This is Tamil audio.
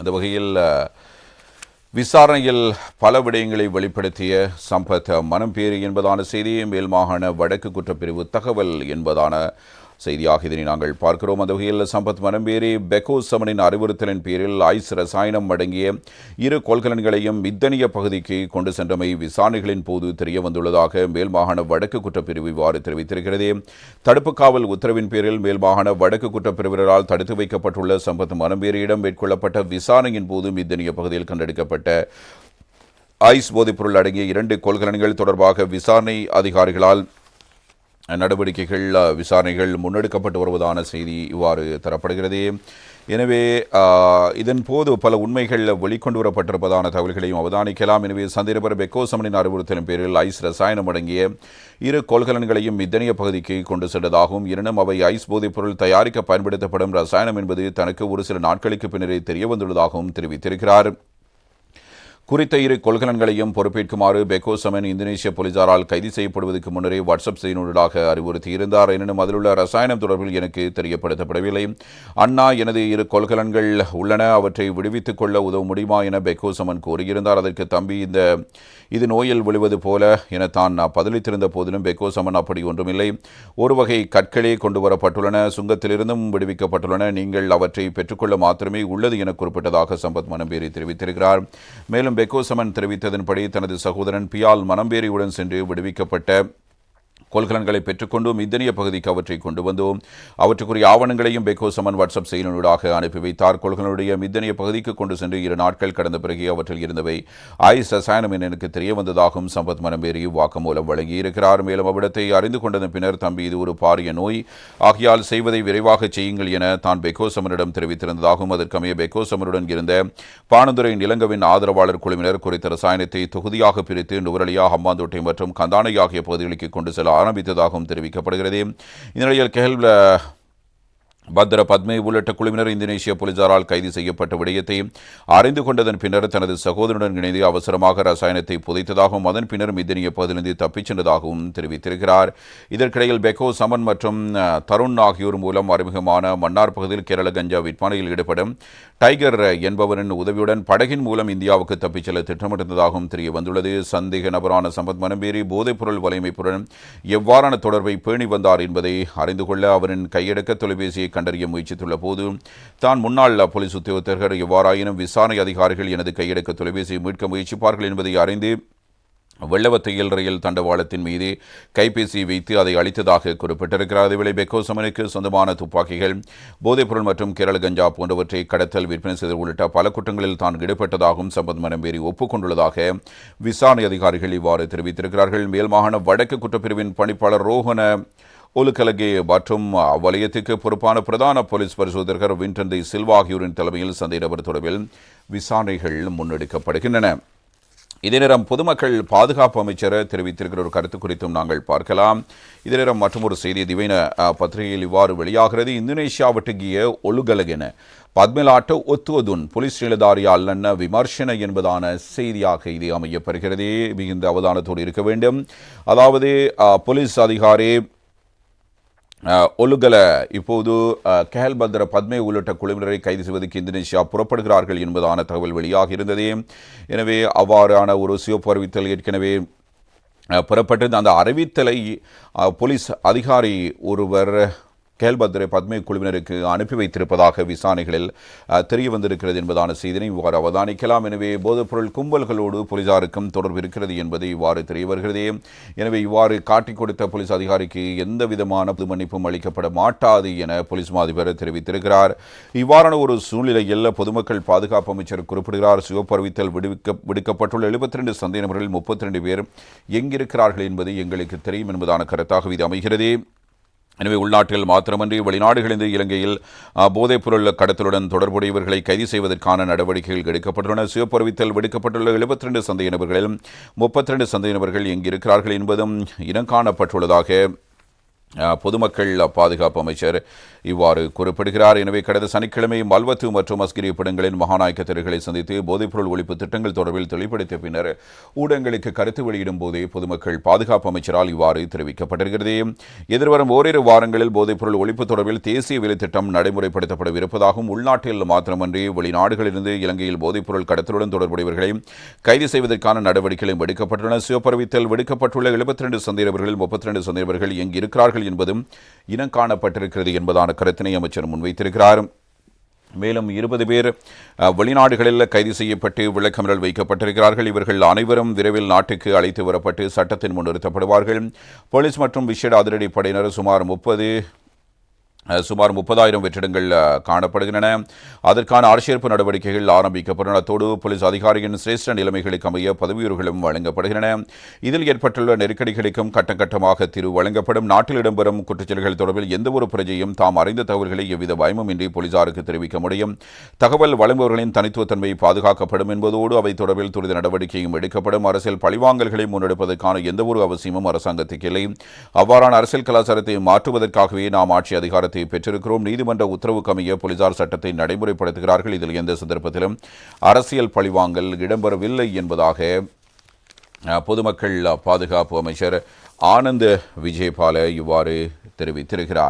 அந்த வகையில் விசாரணையில் பல விடயங்களை வெளிப்படுத்திய சம்பத் மனம் பேறு என்பதான செய்தியை மேல் மாகாண வடக்கு குற்றப்பிரிவு தகவல் என்பதான செய்தியாக இதனை நாங்கள் பார்க்கிறோம். அந்த வகையில் சம்பத் மனம்பேரி பெக்கோ சமனின் அறிவுறுத்தலின் பேரில் ஐஸ் ரசாயனம் அடங்கிய இரு கொள்கலன்களையும் மித்தனிய பகுதிக்கு கொண்டு சென்றமை விசாரணைகளின் போது தெரிய வந்துள்ளதாக மேல் மாகாண வடக்கு குற்றப்பிரிவு இவ்வாறு தெரிவித்திருக்கிறது. தடுப்பு காவல் உத்தரவின் பேரில் மேல் மாகாண வடக்கு குற்றப்பிரிவினரால் தடுத்து வைக்கப்பட்டுள்ள சம்பத் மனம்பேரியிடம் மேற்கொள்ளப்பட்ட விசாரணையின் போது மித்தனிய பகுதியில் கண்டெடுக்கப்பட்ட ஐஸ் போதைப்பொருள் அடங்கிய இரண்டு கொள்கலன்கள் தொடர்பாக விசாரணை அதிகாரிகளால் நடவடிக்கைகள் விசாரணைகள் முன்னெடுக்கப்பட்டு வருவதான செய்தி இவ்வாறு தரப்படுகிறது. எனவே இதன் போது பல உண்மைகள் வெளிக்கொண்டு வரப்பட்டிருப்பதான தகவல்களையும் அவதானிக்கலாம். எனவே சந்திரபர் பெக்கோசமனின் அறிவுறுத்தலின் பேரில் ஐஸ் ரசாயனம் அடங்கிய இரு கொள்கலன்களையும் மித்தனிய பகுதிக்கு கொண்டு சென்றதாகவும் எனினும் அவை ஐஸ் போதைப் பொருள் தயாரிக்க பயன்படுத்தப்படும் ரசாயனம் என்பது தனக்கு ஒரு சில நாட்களுக்கு பின்னரே தெரிய வந்துள்ளதாகவும் தெரிவித்திருக்கிறார். குறித்த இரு கொள்கலன்களையும் பொறுப்பேற்குமாறு பெக்கோசமன் இந்தோனேசிய போலீசாரால் கைது செய்யப்படுவதற்கு முன்னரே வாட்ஸ்அப் செய்தினூடாக அறிவுறுத்தியிருந்தார். எனினும் அதிலுள்ள ரசாயனம் தொடர்பில் எனக்கு தெரியப்படுத்தப்படவில்லை. அண்ணா எனது இரு கொள்கலன்கள் உள்ளன. அவற்றை விடுவித்துக் கொள்ள உதவ முடியுமா என பெக்கோசமன் கூறியிருந்தார் அதற்கு தம்பி இந்த இது நோயில் விழுவது போல என தான் நான் பதிலளித்திருந்த போதிலும் பெக்கோசமன் அப்படி ஒன்றுமில்லை. ஒரு வகை கற்களே கொண்டு வரப்பட்டுள்ளன. சுங்கத்திலிருந்தும் விடுவிக்கப்பட்டுள்ளன. நீங்கள் அவற்றை பெற்றுக்கொள்ள மாத்திரமே உள்ளது என குறிப்பிட்டதாக சம்பத் மனம்பேரி தெரிவித்திருக்கிறார். மேலும் பெக்கோசமன் தெரிவித்ததன்படி தனது சகோதரன் பியால் மனம்பேரியுடன் சென்று விடுவிக்கப்பட்ட கொள்கலன்களை பெற்றுக்கொண்டும் மித்தனிய பகுதிக்கு அவற்றை கொண்டு வந்தோம். அவற்றுக்குரிய ஆவணங்களையும் பெக்கோசமன் வாட்ஸ்அப் செயலினூடாக அனுப்பி வைத்தார். கொள்கலனுடைய மித்தனிய பகுதிக்கு கொண்டு சென்று இரு நாட்கள் கடந்த பிறகு அவற்றில் இருந்தவை ஐஸ் ரசாயனம் என எனக்கு தெரிய வந்ததாகவும் சம்பத் மனம்பேரி வாக்குமூலம் வழங்கியிருக்கிறார் மேலும் அவ்விடத்தை அறிந்து கொண்டதன் பின்னர் தம்பி இது ஒரு பாரிய நோய். ஆகியால் செய்வதை விரைவாக செய்யுங்கள் என தான் பெக்கோசமனிடம் தெரிவித்திருந்ததாகவும் அதற்கமைய பெக்கோசமனுடன் இருந்த பானந்துரை நிலங்கவின் ஆதரவாளர் குழுவினர் குறித்த ரசாயனத்தை தொகுதியாக பிரித்து நுவரலியா ஹம்பாந்தோட்டை மற்றும் கந்தானை ஆகிய பகுதிகளுக்கு கொண்டு செல்ல ஆரம்பித்ததாகவும் தெரிவிக்கப்படுகிறது. இந்த நிலையில் கெஹல் பத்ர பத்மே உள்ளிட்ட குழுவினர் இந்தோனேசிய போலீசாரால் கைது செய்யப்பட்ட விடயத்தை அறிந்து கொண்டதன் பின்னர் தனது சகோதரனுடன் இணைந்து அவசரமாக ரசாயனத்தை புதைத்ததாகவும் அதன் பின்னர் மிதனிய பகுதியிலிருந்து தப்பிச் சென்றதாகவும் தெரிவித்திருக்கிறார். இதற்கிடையில் பெக்கோ சமன் மற்றும் தருண் ஆகியோர் மூலம் அறிமுகமான மன்னார் பகுதியில் கேரள கஞ்சா விற்பனையில் ஈடுபடும் டைகர் என்பவரின் உதவியுடன் படகின் மூலம் இந்தியாவுக்கு தப்பிச் செல்ல திட்டமிட்டிருந்ததாகவும் தெரிய வந்துள்ளது சந்தேக நபரான சம்பத் மனம்பேரி போதைப்பொருள் வலையமைப்புடன் எவ்வாறான தொடர்பை பேணி வந்தார் என்பதை அறிந்து கொள்ள அவரின் கையடக்க தொலைபேசியை கண்டறிய முயற்சித்துள்ள போது தான் முன்னாள் போலீஸ் உத்தியோகத்தர்கள் எவ்வாறாயினும் விசாரணை அதிகாரிகள் எனது கையெடுக்க தொலைபேசியை மீட்க முயற்சிப்பார்கள் என்பதை அறிந்து வெள்ளவத்தையில் ரயில் தண்டவாளத்தின் மீது கைபேசி வைத்து அதை அளித்ததாக குறிப்பிட்டிருக்கிறார். அதேவேளை பெக்கோசமனுக்கு சொந்தமான துப்பாக்கிகள் போதைப்பொருள் மற்றும் கேரள கஞ்சா போன்றவற்றை கடத்தல் விற்பனை செய்தல் உள்ளிட்ட பல குற்றங்களில் தான் ஈடுபட்டதாகவும் சம்பத் மனம்பேரி ஒப்புக்கொண்டுள்ளதாக விசாரணை அதிகாரிகள் இவ்வாறு தெரிவித்திருக்கிறார்கள். மேல் மாகாண வடக்கு குற்றப்பிரிவின் பணிப்பாளர் ரோஹன ஒலுக்கலகே மற்றும் வலயத்துக்கு பொறுப்பான பிரதான போலீஸ் பரிசோதகர் வின்டன் தி சில்வா ஆகியோரின் தலைமையில் சந்தை நபர் தொடர்பில் விசாரணைகள் முன்னெடுக்கப்படுகின்றன. இதே நேரம் பொதுமக்கள் பாதுகாப்பு அமைச்சர் தெரிவித்திருக்கிற ஒரு கருத்து குறித்தும் நாங்கள் பார்க்கலாம். இதே நேரம் மற்றும் ஒரு செய்தி திவைன பத்திரிகையில் இவ்வாறு வெளியாகிறது. இந்தோனேஷியாவட்டுகிய ஒழுகலகென பத்மலாட்ட ஒத்துவதுன் புலிஸ் நிலதாரியால் அல்லன்ன விமர்சன என்பதான செய்தியாக இது அமையப்பெறுகிறது மிகுந்த அவதானத்தோடு இருக்க வேண்டும். அதாவது போலீஸ் அதிகாரி ஒலுகல இப்போது அஹ், கெஹல் பத்மே உள்ளிட்ட குழுவினரை கைது செய்வதற்கு இந்தோனேஷியா புறப்படுகிறார்கள் என்பதான தகவல் வெளியாக இருந்தது. எனவே அவ்வாறான ஒரு சிவப்பு அறிவித்தல் ஏற்கனவே அஹ், புறப்பட்டது அந்த அறிவித்தலை போலீஸ் அதிகாரி ஒருவர் கேல்பத்ரே பத்மை குழுவினருக்கு அனுப்பி வைத்திருப்பதாக விசாரணைகளில் தெரிய வந்திருக்கிறது என்பதான செய்தினை இவ்வாறு அவதானிக்கலாம். எனவே போதைப்பொருள் கும்பல்களோடு போலீசாருக்கும் தொடர்பு இருக்கிறது என்பது இவ்வாறு தெரிய வருகிறது. எனவே இவ்வாறு காட்டிக் கொடுத்த போலீஸ் அதிகாரிக்கு எந்த விதமான பொது மன்னிப்பும் அளிக்கப்பட மாட்டாது என போலீஸ் மாதிபர் தெரிவித்திருக்கிறார். இவ்வாறான ஒரு சூழ்நிலையில் பொதுமக்கள் பாதுகாப்பு அமைச்சர் குறிப்பிடுகிறார். சிவப்பறிவித்தல் விடுவிக்க விடுக்கப்பட்டுள்ள எழுபத்தி ரெண்டு சந்தேக நபர்களில் முப்பத்தி ரெண்டு பேர் எங்கிருக்கிறார்கள் என்பது எங்களுக்கு தெரியும் என்பதான கருத்தாக இது அமைகிறது. எனவே உள்நாட்டில் மாத்திரமன்றி வெளிநாடுகளிலிருந்து இலங்கையில் அஹ், போதைப்பொருள் கடத்தலுடன் தொடர்புடையவர்களை கைது செய்வதற்கான நடவடிக்கைகள் எடுக்கப்பட்டுள்ளன. சிவப்பறிவித்தல் விடுக்கப்பட்டுள்ள எழுபத்தி ரெண்டு சந்தேக நபர்களில் முப்பத்தி ரெண்டு சந்தேக நபர்கள் எங்கிருக்கிறார்கள் என்பதும் இனம் காணப்பட்டுள்ளதாக பொதுமக்கள் பாதுகாப்பு அமைச்சர் இவ்வாறு குறிப்பிடுகிறார். எனவே கடந்த சனிக்கிழமை மல்வத்து மற்றும் அஸ்கிரி படங்களின் மகாநாயக்க தெருகளை சந்தித்து போதைப்பொருள் ஒழிப்பு திட்டங்கள் தொடர்பில் தெளிவுபடுத்திய பின்னர் ஊடகங்களுக்கு கருத்து வெளியிடும் போதே பொதுமக்கள் பாதுகாப்பு அமைச்சரால் இவ்வாறு தெரிவிக்கப்பட்டிருக்கிறது. எதிர்வரும் ஓரிரு வாரங்களில் போதைப்பொருள் ஒழிப்பு தொடர்பில் தேசிய விலை திட்டம் நடைமுறைப்படுத்தப்படவிருப்பதாகவும் உள்நாட்டில் மாத்திரமன்றி வெளிநாடுகளிலிருந்து இலங்கையில் போதைப்பொருள் கடத்தலுடன் தொடர்புடையவர்களை கைது செய்வதற்கான நடவடிக்கைகளும் எடுக்கப்பட்டுள்ளன. சிவப்பரவித்தல் விடுக்கப்பட்டுள்ள 72 சந்தேகவர்களில் 32 சந்தேகவர்கள் எங்கு இருக்கிறார்கள் என்பதும் இனம் காணப்பட்டிருக்கிறது என்பதான கருத்தினை அமைச்சர் முன்வைத்திருக்கிறார். மேலும் இருபது பேர் வெளிநாடுகளில் கைது செய்யப்பட்டு விளக்கமரல் வைக்கப்பட்டிருக்கிறார்கள். இவர்கள் அனைவரும் விரைவில் நாட்டுக்கு அழைத்து வரப்பட்டு சட்டத்தின் முன் நிறுத்தப்படுவார்கள். போலீஸ் மற்றும் விசேட அதிரடி படையினர் சுமார் முப்பது சுமார் முப்பதாயிரம் வெற்றிடங்கள் காணப்படுகின்றன. அதற்கான ஆட்சேர்ப்பு நடவடிக்கைகள் ஆரம்பிக்கப்பட்டன அத்தோடு போலீஸ் அதிகாரியின் சிரேஷ்ட நிலைமைகளுக்கு அமைய பதவியுறுகளும் வழங்கப்படுகின்றன. இதில் ஏற்பட்டுள்ள நெருக்கடிகளுக்கும் கட்டம் கட்டமாக தீர்வு வழங்கப்படும். நாட்டில் இடம்பெறும் குற்றச்செயல்கள் தொடர்பில் எந்தவொரு பிரஜையும் தாம் அறிந்த தகவல்களை எவ்வித பயமுமின்றி போலீசாருக்கு தெரிவிக்க முடியும். தகவல் வழங்குபவர்களின் தனித்துவத்தன்மை பாதுகாக்கப்படும் என்பதோடு அவை தொடர்பில் துரித நடவடிக்கையும் எடுக்கப்படும். அரசியல் பழிவாங்கல்களை முன்னெடுப்பதற்கான எந்தவொரு அவசியமும் அரசாங்கத்துக்கு இல்லை. அவ்வாறான அரசியல் கலாச்சாரத்தை மாற்றுவதற்காகவே நாம் ஆட்சி அதிகாரத்தை பெற்றிருக்கிறோம். நீதிமன்ற உத்தரவுக்கு அமைய போலீசார் சட்டத்தை நடைமுறைப்படுத்துகிறார்கள். இதில் எந்த சந்தர்ப்பத்திலும் அரசியல் பழிவாங்கல் இடம்பெறவில்லை என்பதாக பொதுமக்கள் பாதுகாப்பு அமைச்சர் ஆனந்த் விஜயபால இவ்வாறு தெரிவித்திருக்கிறார்.